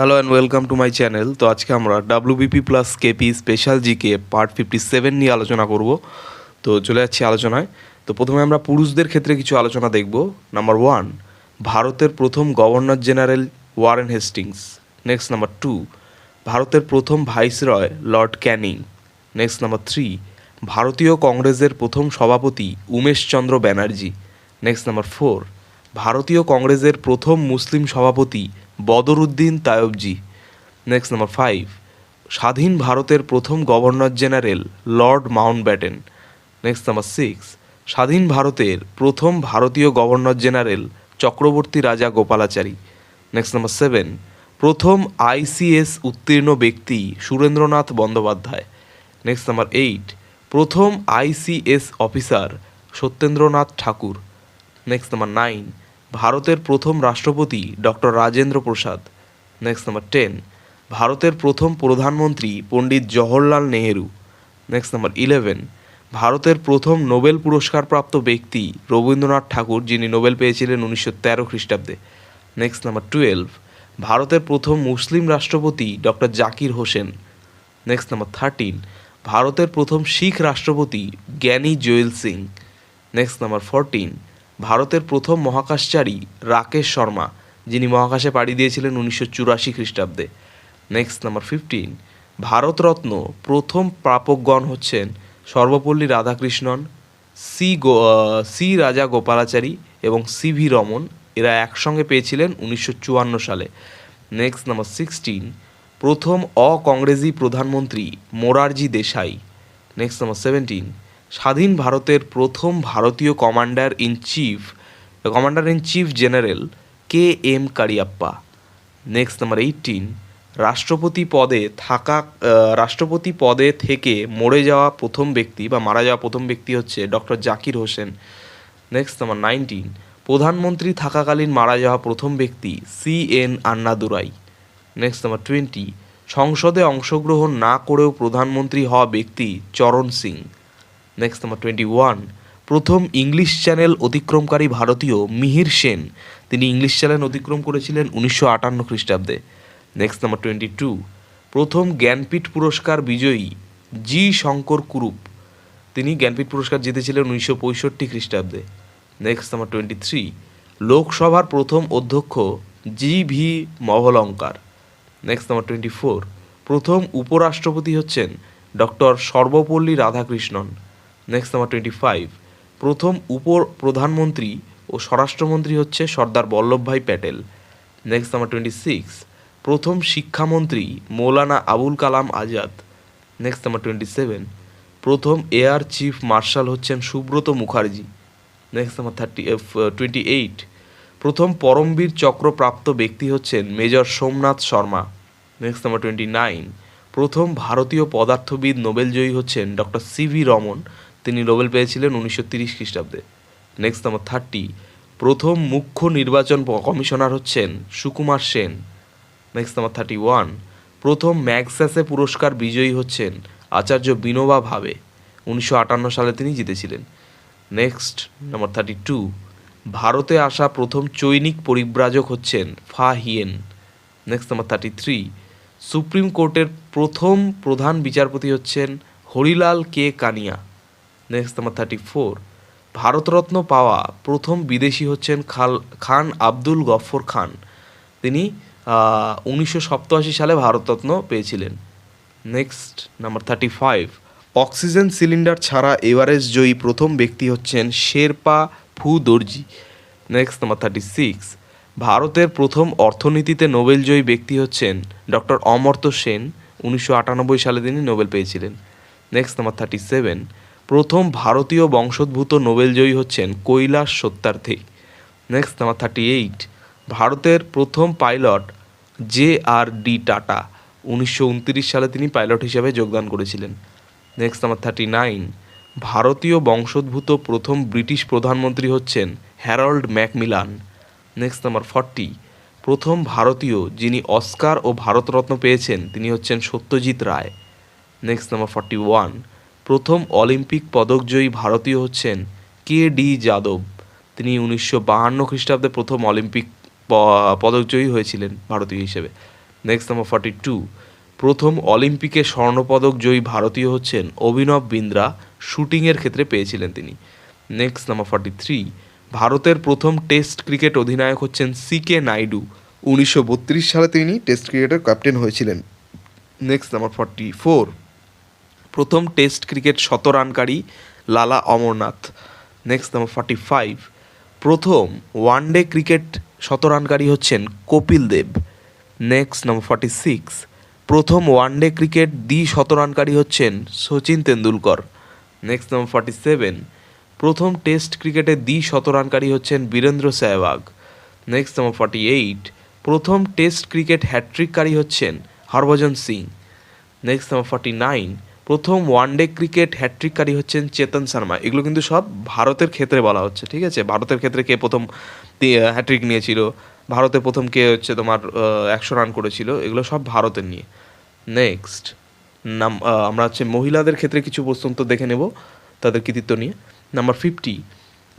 Hello and welcome to my channel তো আজকে আমরা WBP plus KP special GK part fifty seven নিয়ে আলোচনা করব। তো চলে যাচ্ছি আলোচনায়। তো প্রথমে আমরা পুরুষদের ক্ষেত্রে কিছু আলোচনা দেখব। নাম্বার ওয়ান ভারতের প্রথম governor general Warren Hastings. Next number two ভারতের প্রথম viceroy lord Canning. Next number three ভারতীয় কংগ্রেসের প্রথম সভাপতি Umeshchandra Banerjee. Next number four ভারতীয় কংগ্রেসের প্রথম মুসলিম সভাপতি Badruddin Tyabji. Next number five স্বাধীন ভারতের প্রথম governor general lord Mountbatten next number six স্বাধীন ভারতের প্রথম ভারতীয় governor general Chakravarti Rajagopalachari. Next number seven প্রথম আইসিএস উত্তীর্ণ ব্যক্তি Surendranath Bandyopadhyay. Next number eight প্রথম ICS officer Satyendranath Tagore. Next number nine ভারতের প্রথম রাষ্ট্রপতি doctor Rajendra Prasad. Next number ten ভারতের প্রথম প্রধানমন্ত্রী Pandit Jawaharlal Nehru. Next number eleven ভারতের প্রথম নোবেল পুরস্কারপ্রাপ্ত ব্যক্তি রবীন্দ্রনাথ ঠাকুর, যিনি নোবেল পেয়েছিলেন উনিশশো তেরো খ্রিস্টাব্দে। নেক্সট নাম্বার টুয়েলভ ভারতের প্রথম মুসলিম রাষ্ট্রপতি doctor Zakir Hussain. Next number thirteen ভারতের প্রথম শিখ রাষ্ট্রপতি Giani Zail Singh. Next number fourteen ভারতের প্রথম মহাকাশচারী রাকেশ শর্মা, যিনি মহাকাশে পাড়ি দিয়েছিলেন উনিশশো চুরাশি খ্রিস্টাব্দে। নেক্সট নাম্বার ফিফটিন ভারতরত্ন প্রথম প্রাপকগণ হচ্ছেন সর্বপল্লী রাধাকৃষ্ণন, সি গো সি রাজা গোপালাচারী এবং সি ভি রমন। এরা একসঙ্গে পেয়েছিলেন উনিশশো চুয়ান্ন সালে। নেক্সট নাম্বার সিক্সটিন প্রথম অকংগ্রেসি প্রধানমন্ত্রী Morarji Desai. Next number seventeen স্বাধীন ভারতের প্রথম ভারতীয় commander in chief, commander in chief general K M Cariappa. Next number eighteen রাষ্ট্রপতি পদে থাকা রাষ্ট্রপতি পদে থেকে মরে যাওয়া প্রথম ব্যক্তি বা মারা যাওয়া প্রথম ব্যক্তি হচ্ছে doctor Zakir Hussain. Next number nineteen প্রধানমন্ত্রী থাকাকালীন মারা যাওয়া প্রথম ব্যক্তি C N Annadurai. Next number twenty সংসদে অংশগ্রহণ না করেও প্রধানমন্ত্রী হওয়া ব্যক্তি Charan Singh. Next number twenty one প্রথম ইংলিশ চ্যানেল অতিক্রমকারী ভারতীয় মিহির সেন। তিনি ইংলিশ চ্যানেল অতিক্রম করেছিলেন উনিশশো আটান্ন খ্রিস্টাব্দে। নেক্সট নাম্বার টোয়েন্টি টু প্রথম জ্ঞানপীঠ পুরস্কার বিজয়ী জি শঙ্কর কুরুপ। তিনি জ্ঞানপীঠ পুরস্কার জিতেছিলেন উনিশশো পঁয়ষট্টি খ্রিস্টাব্দে। নেক্সট নাম্বার টোয়েন্টি থ্রি লোকসভার প্রথম অধ্যক্ষ G V Mavalankar. Next number twenty four প্রথম উপরাষ্ট্রপতি হচ্ছেন doctor Sarvepalli Radhakrishnan. Next number twenty five প্রথম উপ প্রধানমন্ত্রী ও স্বরাষ্ট্রমন্ত্রী হচ্ছে Sardar Vallabhbhai Patel. Next number twenty six প্রথম শিক্ষামন্ত্রী Maulana Abul Kalam Azad. Next number twenty seven প্রথম এয়ার চিফ মার্শাল হচ্ছেন Subroto Mukherjee. Next number thirty twenty eight প্রথম পরমবীর চক্রপ্রাপ্ত ব্যক্তি হচ্ছেন major Somnath Sharma. Next number twenty nine প্রথম ভারতীয় পদার্থবিদ নোবেলজয়ী হচ্ছেন ডক্টর সি ভি রমন। তিনি নোবেল পেয়েছিলেন উনিশশো তিরিশ খ্রিস্টাব্দে। নেক্সট নাম্বার থার্টি প্রথম মুখ্য নির্বাচন কমিশনার হচ্ছেন Sukumar Sen. Next number thirty one প্রথম ম্যাগস্যাসে পুরস্কার বিজয়ী হচ্ছেন আচার্য বিনোবা ভাবে। উনিশশো আটান্ন সালে তিনি জিতেছিলেন। নেক্সট নাম্বার থার্টি টু ভারতে আসা প্রথম চৈনিক পরিব্রাজক হচ্ছেন Fa Hien. Next number thirty three supreme কোর্টের প্রথম প্রধান বিচারপতি হচ্ছেন Harilal K Kania. Next number thirty four Bharat Ratna পাওয়া প্রথম বিদেশি হচ্ছেন খাল, খান আব্দুল গফর খান। তিনি উনিশশো সপ্তাশি সালে ভারতরত্ন পেয়েছিলেন। Next number thirty five oxygen cylinder ছাড়া এভারেস্ট জয়ী প্রথম ব্যক্তি হচ্ছেন শেরপা ফু দর্জি নেক্সট নাম্বার থার্টি সিক্স ভারতের প্রথম অর্থনীতিতে নোবেলজয়ী ব্যক্তি হচ্ছেন ডক্টর অমর্ত্য সেন। উনিশশো আটানব্বই সালে তিনি নোবেল পেয়েছিলেন। নেক্সট নাম্বার থার্টি সেভেন প্রথম ভারতীয় বংশোদ্ভূত নোবেলজয়ী হচ্ছেন Kailash Satyarthi. Next number thirty eight ভারতের প্রথম pilot J R D Tata. উনিশশো উনত্রিশ সালে তিনি পাইলট হিসেবে যোগদান করেছিলেন। নেক্সট নাম্বার থার্টি নাইন ভারতীয় বংশোদ্ভূত প্রথম ব্রিটিশ প্রধানমন্ত্রী হচ্ছেন Harold Macmillan. Next number forty প্রথম ভারতীয় যিনি অস্কার ও ভারতরত্ন পেয়েছেন, তিনি হচ্ছেন Satyajit Ray. Next number forty one প্রথম অলিম্পিক পদকজয়ী ভারতীয় হচ্ছেন কে ডি যাদব। তিনি উনিশশো বাহান্ন খ্রিস্টাব্দে প্রথম অলিম্পিক পদকজয়ী হয়েছিলেন ভারতীয় হিসেবে। নেক্সট নাম্বার ফর্টি টু প্রথম অলিম্পিকে স্বর্ণপদক জয়ী ভারতীয় হচ্ছেন অভিনব বিন্দ্রা। শুটিংয়ের ক্ষেত্রে পেয়েছিলেন তিনি। নেক্সট নাম্বার ফর্টি থ্রি ভারতের প্রথম টেস্ট ক্রিকেট অধিনায়ক হচ্ছেন সি কে নাইডু। উনিশশো বত্রিশ সালে তিনি টেস্ট ক্রিকেটের ক্যাপ্টেন হয়েছিলেন। নেক্সট নাম্বার ফর্টি ফোর প্রথম test cricket শতরানকারী Lala Amarnath. Next number forty five প্রথম ওয়ানডে ক্রিকেট শতরানকারী হচ্ছেন Kapil Dev. Next number forty six প্রথম ওয়ানডে ক্রিকেট দ্বি শতরানকারী হচ্ছেন Sachin Tendulkar. Next number forty seven প্রথম টেস্ট ক্রিকেটে দ্বি শতরানকারী হচ্ছেন Virender Sehwag. Next number forty eight প্রথম টেস্ট ক্রিকেট হ্যাট্রিককারী হচ্ছেন Harbhajan Singh. Next number forty nine প্রথম ওয়ানডে ক্রিকেট হ্যাট্রিককারী হচ্ছেন চেতন শর্মা। এগুলো কিন্তু সব ভারতের ক্ষেত্রে বলা হচ্ছে, ঠিক আছে? ভারতের ক্ষেত্রে কে প্রথম হ্যাট্রিক নিয়েছিল? ভারতে প্রথম কে হচ্ছে তোমার একশো রান করেছিল? এগুলো সব ভারতের নিয়ে। নেক্সট নাম আমরা হচ্ছে মহিলাদের ক্ষেত্রে কিছু প্রশ্ন দেখে নেব তাদের কৃতিত্ব নিয়ে। নাম্বার ফিফটি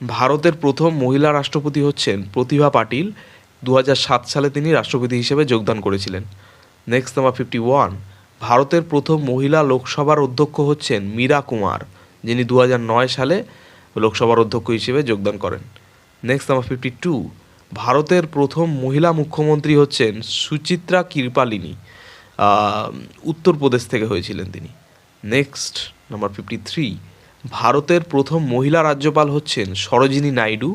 ভারতের প্রথম মহিলা রাষ্ট্রপতি হচ্ছেন প্রতিভা পাটিল। দু সালে তিনি রাষ্ট্রপতি হিসেবে যোগদান করেছিলেন। নেক্সট নাম্বার ফিফটি ওয়ান ভারতের প্রথম মহিলা লোকসভার অধ্যক্ষ হচ্ছেন মীরা কুমার, যিনি দু সালে লোকসভার অধ্যক্ষ হিসেবে যোগদান করেন। নেক্সট নাম্বার ফিফটি টু ভারতের প্রথম মহিলা মুখ্যমন্ত্রী হচ্ছেন সুচিত্রা কৃপালিনী উত্তরপ্রদেশ থেকে হয়েছিলেন তিনি। নেক্সট নাম্বার ফিফটি থ্রি ভারতের প্রথম মহিলা রাজ্যপাল হচ্ছেন সরোজিনী নাইডু,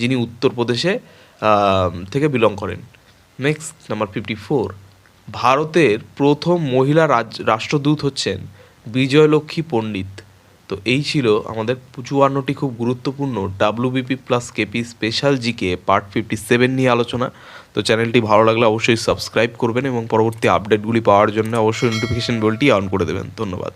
যিনি উত্তরপ্রদেশে থেকে বিলং করেন। নেক্সট নাম্বার ফিফটি ফোর ভারতের প্রথম মহিলা রাজ, রাষ্ট্রদূত হচ্ছেন বিজয়লক্ষ্মী পণ্ডিত। তো এই ছিল আমাদের চুয়ান্নটি খুব গুরুত্বপূর্ণ WBP plus KP special GK part fifty seven নিয়ে আলোচনা। তো চ্যানেলটি ভালো লাগলে অবশ্যই সাবস্ক্রাইব করবেন এবং পরবর্তী আপডেটগুলি পাওয়ার জন্য অবশ্যই নোটিফিকেশন বেলটি অন করে দেবেন। ধন্যবাদ।